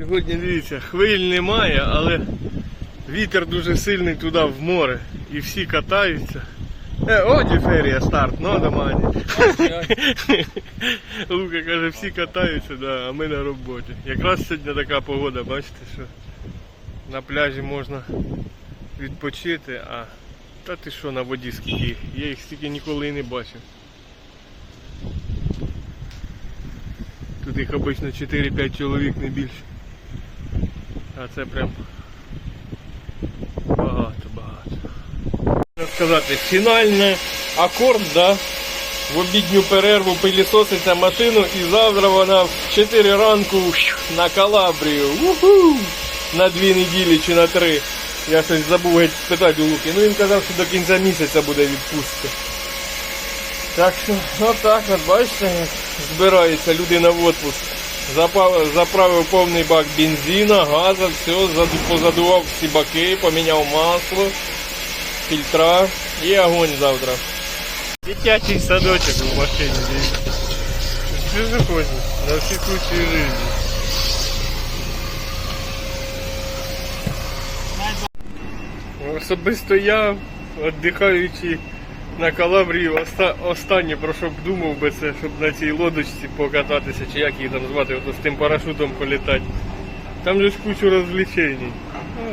Сьогодні дивіться, хвиль немає, але вітер дуже сильний туди в море. І всі катаються. Е, оді ферія старт, ну домані. Лука каже, всі катаються, да, а ми на роботі. Якраз сьогодні така погода, бачите, що на пляжі можна відпочити, а та ти що на воді скільки? Я їх стільки ніколи і не бачив. Тут їх обично 4-5 чоловік не більше. А це прям багато, багато. Можна сказати, фінальний акорд, да? В обідню перерву пилісоситься машину і завтра вона в 4 ранку на Калабрію. Уху! На дві неділі чи на три. Я щось забув геть спитати у Луки. Ну він казав, що до кінця місяця буде відпустка. Так що, ну так, от бачите, збирається людина в отпуск. Заправив повний бак бензина, газу, все, позадував всі баки, поміняв масло, фільтра і огонь завтра. Дитячий садочок в машині, ж хочеш? На всі случаї жизни. Особисто я, віддихаючи на Калабрії, оста- останнє про що б думав би це, щоб на цій лодочці покататися, чи як її там звати, ото з тим парашутом політати. Там же ж кучу розвлечень.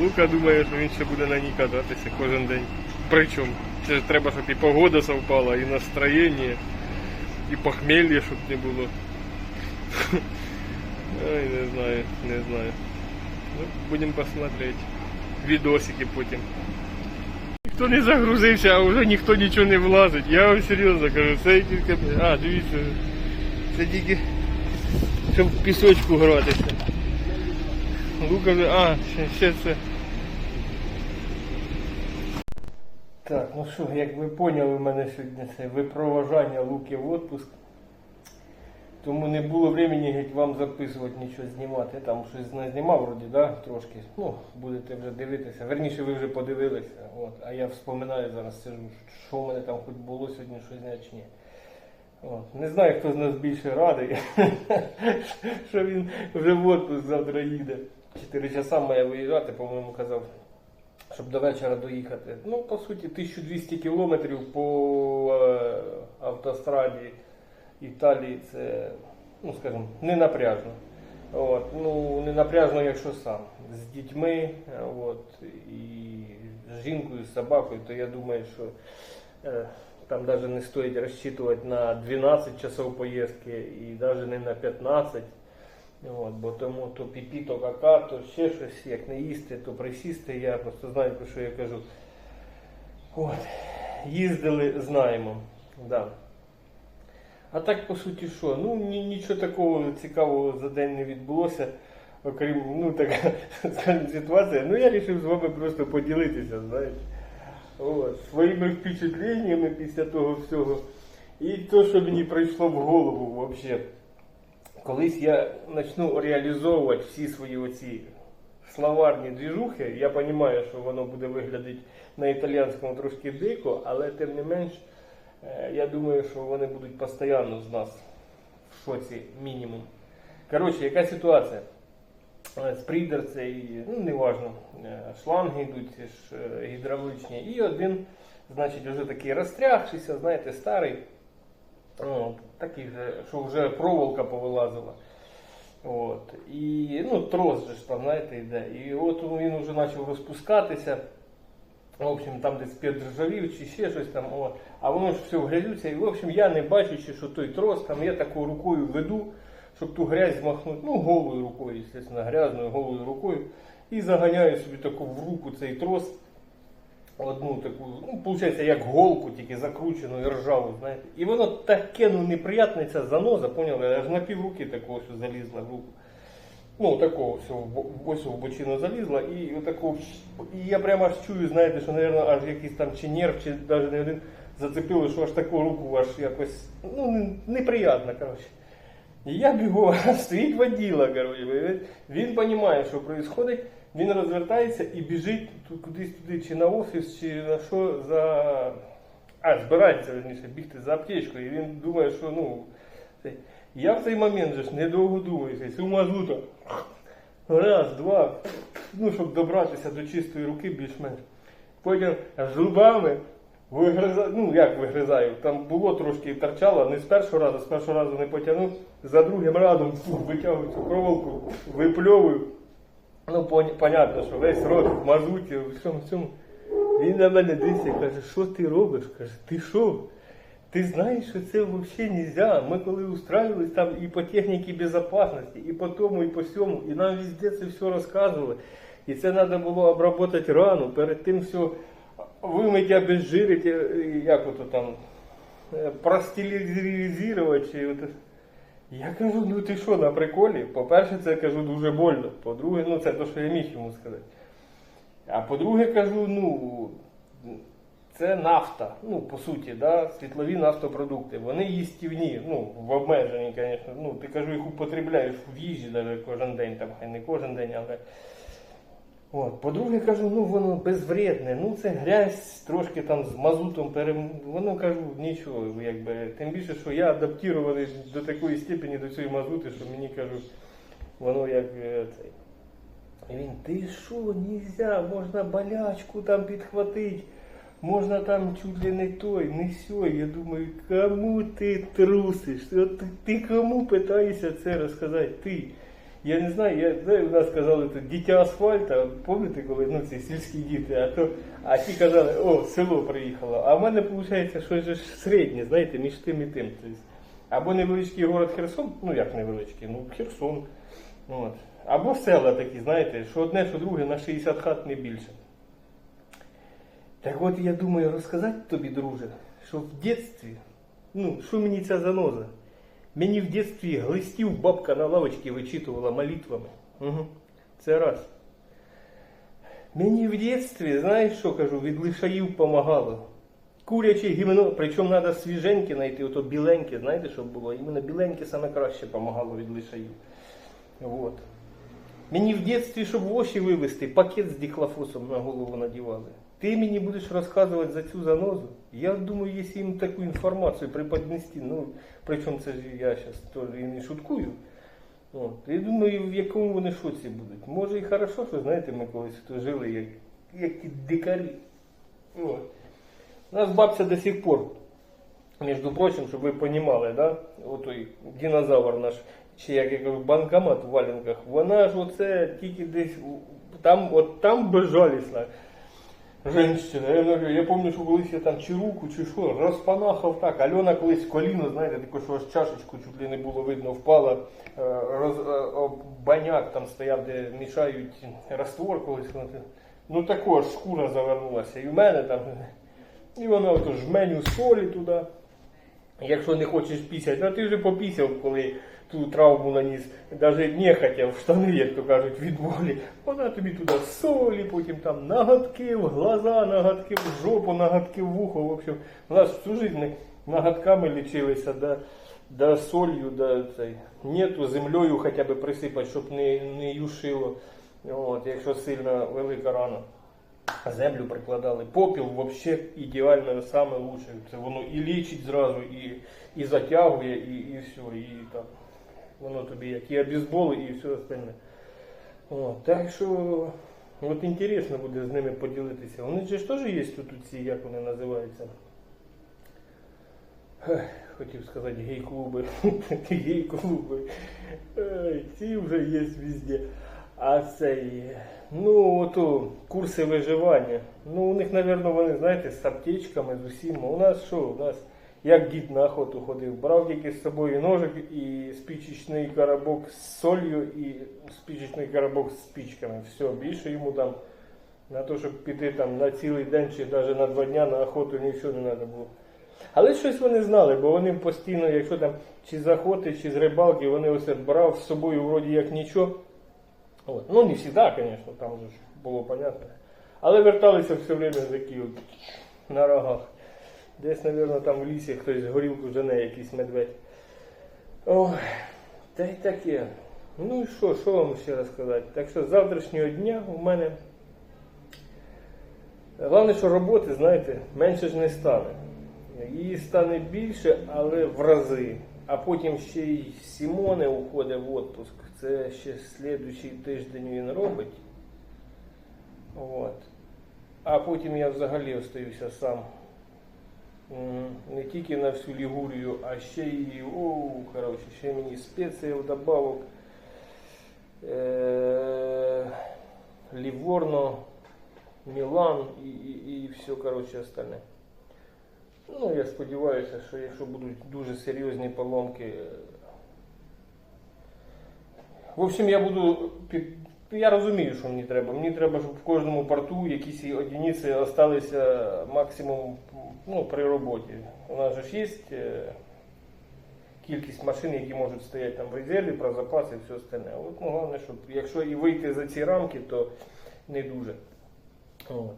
Лука думає, що він ще буде на ній кататися кожен день. Причому, це ж треба, щоб і погода совпала, і настроєння, і похмелья, щоб не було. Ай, не знаю, не знаю. Ну, будемо посмотреть. Відосики потім. Ніхто не загрузився, а вже ніхто нічого не влазить. Я вам серйозно кажу, це тільки. А, дивіться. Це тільки щоб в пісочку гратися. Лука. А, ще, ще це. Так, ну що, як ви поняли, у мене сьогодні це випроважання Луки в отпуск. Тому не було времени геть вам записувати, нічого знімати. Я там щось не знімав вроді, да, трошки. Ну, будете вже дивитися. Верніше ви вже подивилися. От. А я вспоминаю зараз що в мене там хоч було сьогодні щось зняти чи ні. От. Не знаю, хто з нас більше радий, що він вже в отпуск завтра їде. Чотири часа має виїжджати, по-моєму, казав, щоб до вечора доїхати. Ну, по суті, 1200 кілометрів по е, автостраді Італії це, ну скажімо, не напряжно. От, ну, не напряжно, якщо сам. З дітьми, от, і з жінкою, з собакою, то я думаю, що е, там навіть не стоїть розчитувати на 12 часов поїздки і навіть не на 15. От, бо тому то піпі, то кака, то ще щось, як не їсти, то присісти. Я просто знаю, про що я кажу. От, їздили, знаємо. Да. А так, по суті, що? Ну, ні- нічого такого цікавого за день не відбулося, окрім, ну, така, скажімо, ситуація. Ну, я вирішив з вами просто поділитися, знаєте. От, своїми впечатленнями після того всього. І то, що мені прийшло в голову взагалі. Колись я почну реалізовувати всі свої оці словарні двіжухи, я розумію, що воно буде виглядати на італійському трошки дико, але тим не менш, я думаю, що вони будуть постійно з нас в шоці мінімум. Коротше, яка ситуація? Е, Спрідер цей, ну неважно, е, шланги йдуть е, гідравличні. І один, значить, вже такий розтрягшийся, знаєте, старий. От, такий що вже проволока повилазила. От. І ну, трос же ж там, знаєте, йде. І от він вже почав розпускатися. В общем, там десь підржавів чи ще щось там. От. А воно ж все грязються. І в общем, я не бачучи, що той трос, там я такою рукою веду, щоб ту грязь змахнути. Ну, голою рукою, звісно, грязною голою рукою. І заганяю собі таку в руку цей трос. Одну таку, ну, виходить, як голку, тільки закручену і ржаву, знаєте. І воно таке ну, неприятне, ця заноза, поняли, аж на пів руки такого що залізла в руку. Ну, такого всього, ось в бочину залізла, і отаку, і я прямо аж чую, знаєте, що, мабуть, аж якийсь там чи нерв, чи навіть не один зацепили, що аж таку руку аж якось, ну, неприятно, коротше. І я бігу, стоїть воділа, коротше. Він, розуміє, що відбувається, він розвертається і біжить кудись туди, чи на офіс, чи на що за. А, збирається верніше, бігти за аптечкою. І він думає, що ну. Я в цей момент же ж недовго думаю, цю мазута. Раз, два. Ну, щоб добратися до чистої руки більш-менш. Потім зубами вигризаю, ну як вигризаю, там було трошки торчало, не з першого разу, з першого разу не потягнув, за другим разом витягую цю проволоку, випльовую. Ну, пон- понятно, що весь рот в мазуті, в всьому. Він на мене дивиться, каже, що ти робиш? Каже, ти що? Ти знаєш, що це взагалі не можна. Ми коли устраивались там і по техніці безпечності, і по тому, і по сьому, і нам везде це все розказували. І це треба було обработати рану, перед тим все вимити, обезжирити, е, як ото там, е, простерилізувати. Я кажу, ну ти що, на приколі? По-перше, це кажу дуже больно. По-друге, ну це те, що я міг йому сказати. А по-друге, кажу, ну, це нафта, ну, по суті, да, світлові нафтопродукти. Вони їстівні, ну, в обмеженні, звісно. Ну, ти кажу, їх употребляєш в їжі навіть кожен день, там, хай не кожен день, але. От. По-друге, кажу, ну воно безвредне, ну це грязь трошки там з мазутом перем... Воно кажу, нічого, якби. Тим більше, що я адаптований до такої степені до цієї мазути, що мені кажуть, воно як е, цей. І він, ти що, нельзя, можна болячку там підхватити, можна там чуть ли не той, не сьой. Я думаю, кому ти трусиш? От ти, кому питаєшся це розказати? Ти. Я не знаю, я знаю, у нас казали тут дитя асфальта, пам'ятаєте, коли ну, ці сільські діти, а то а ті казали, о, село приїхало. А в мене виходить щось ж середнє, знаєте, між тим і тим. Тобто, або невеличкий город Херсон, ну як невеличкий, ну Херсон. От. Або села такі, знаєте, що одне, що друге на 60 хат не більше. Так от я думаю розказати тобі, друже, що в дитинстві, ну, що мені ця заноза? Мені в дитинстві глистів бабка на лавочці вичитувала молитвами. Угу. Це раз. Мені в дитинстві, знаєш що кажу, від лишаїв помагало. Куряче гімно, причому треба свіженьке знайти, ото біленьке, знаєте, щоб було? Іменно біленьке саме краще помагало від лишаїв. Вот. Мені в дитинстві, щоб в очі вивезти, пакет з дихлофосом на голову надівали. Ти мені будеш розказувати за цю занозу. Я думаю, якщо їм таку інформацію преподнести, ну, причому це ж я зараз теж і не шуткую. От. Я думаю, в якому вони шоці будуть. Може і хорошо, що знаєте, ми колись тут жили як, як ті дикарі. От. У нас бабця до сих пор, між прочим, щоб ви розуміли, да? отой динозавр наш, чи як я кажу, банкомат в валенках, вона ж оце тільки десь там, от там безжалісна. Женщина, я, говорю, я пам'ятаю, що колись я там чи руку, чи що, розпанахав так. Альона колись коліно, знаєте, таке, що аж чашечку чуть ли не було видно, впала, е, роз, е, баняк там стояв, де мішають раствор колись. Ну також шкура завернулася. І в мене там. І вона ото жменю солі туди. Якщо не хочеш пісяти, а ти вже попісяв, коли ту травму наніс, навіть нехотя в штани, як то кажуть, від болі. Вона тобі туди солі, потім там нагадки в глаза, нагадки в жопу, нагадки в вухо. В общем, у нас всю жизнь нагадками лічилися, да, да солью, да цей. Нету землею хоча б присипати, щоб не, не юшило, от, якщо сильно велика рана. Землю прикладали. Попіл взагалі ідеально саме лучше. Це воно і лічить зразу, і, і затягує, і, і все. І там, воно тобі як і обізболи, і все остальне. От, так що от інтересно буде з ними поділитися. Вони ж теж є тут ці, як вони називаються. Хотів сказати гей-клуби. Гей-клуби. Ці вже є везде. А цей, ну, ото курси виживання. Ну, у них, мабуть, вони, знаєте, з аптечками, з усім. У нас що? У нас як дід на охоту ходив, брав тільки з собою ножик і спічечний коробок з солью і спічечний коробок з спічками. Все, більше йому там на те, щоб піти там на цілий день чи навіть на два дня на охоту нічого не треба було. Але щось вони знали, бо вони постійно, якщо там чи з охоти, чи з рибалки, вони ось брав з собою вроді як нічого. От. Ну, не всегда, конечно, там же ж було понятно. Але верталися все время такі от на рогах. Десь, мабуть, там в лісі хтось горілку жене, якийсь медведь. Ой, та й таке. Ну і що, що вам ще розказати? Так що з завтрашнього дня у мене. Головне, що роботи, знаєте, менше ж не стане. Її стане більше, але в рази. А потім ще й Сімоне уходить в відпуск. Це ще слідуючий тиждень він робить. От. А потім я взагалі остаюся сам. Не тільки на всю Лігурію, а ще й, о, коротше, ще мені спеції вдобавок. Е, Ліворно, Мілан і, і, і все, коротше, остальне. Ну, я сподіваюся, що якщо будуть дуже серйозні поломки. В общем, я буду. Я розумію, що мені треба. Мені треба, щоб в кожному порту якісь одиниці залишилися максимум ну, при роботі. У нас же є е, кількість машин, які можуть стояти там в резерві, про запас і все остальне. От, ну, головне, щоб якщо і вийти за ці рамки, то не дуже. От.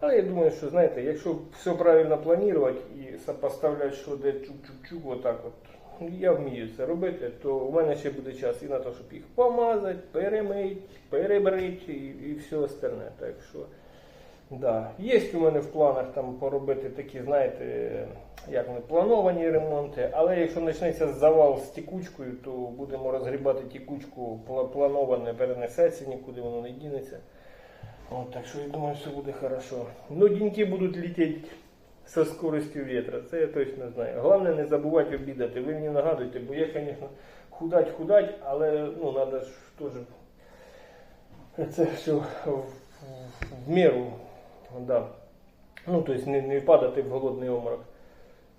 Але я думаю, що знаєте, якщо все правильно планувати і сопоставляти, що де чук-чук-чук, отак от, ну, я вмію це робити, то у мене ще буде час і на те, щоб їх помазати, перемити, перебрити і, і все остальне. Так що, да. Є у мене в планах там поробити такі, знаєте, як вони, плановані ремонти, але якщо почнеться завал з тікучкою, то будемо розгрібати тікучку, плановане перенесеться, нікуди воно не дінеться. Вот, так що я думаю, все буде хорошо. Ну, деньки будуть летіти со скоростю ветра, це я точно знаю. Головне не забувати обідати. Ви мені нагадуєте, бо я, звісно, худать, худать, але ну, треба ж теж це все в, в, в міру. Да. Ну, тобто не, не падати в голодний оморок.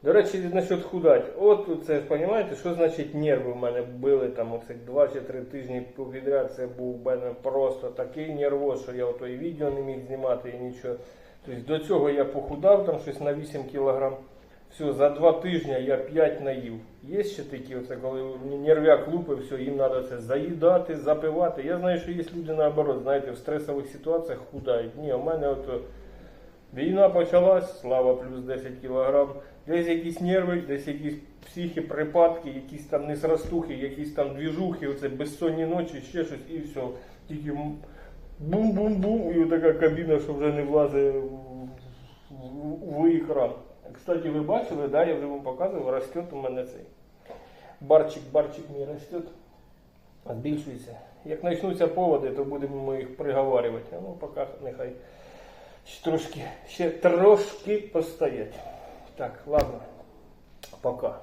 До речі, насчет худать. От це розумієте, що значить нерви в мене били там оцих 2 чи 3 тижні підряд. Це був в мене просто такий нервоз, що я ото і відео не міг знімати і нічого. Тобто до цього я похудав там щось на 8 кілограм. Все, за 2 тижні я 5 наїв. Є ще такі, оце, коли нервяк лупи, все, їм треба це заїдати, запивати. Я знаю, що є люди наоборот, знаєте, в стресових ситуаціях худають. Ні, у мене ото Війна почалась, слава плюс 10 кілограм. Десь якісь нерви, десь якісь психі, припадки, якісь там несрастухи, якісь там двіжухи, оце безсонні ночі, ще щось і все. Тільки бум-бум-бум, і така кабіна, що вже не влазить в, екран. Кстати, ви бачили, да, я вже вам показував, росте у мене цей. Барчик, барчик мій росте, збільшується. Як почнуться поводи, то будемо їх приговарювати. А Ну, поки нехай ще трошки, ще трошки постоять. Так, ладно. Пока.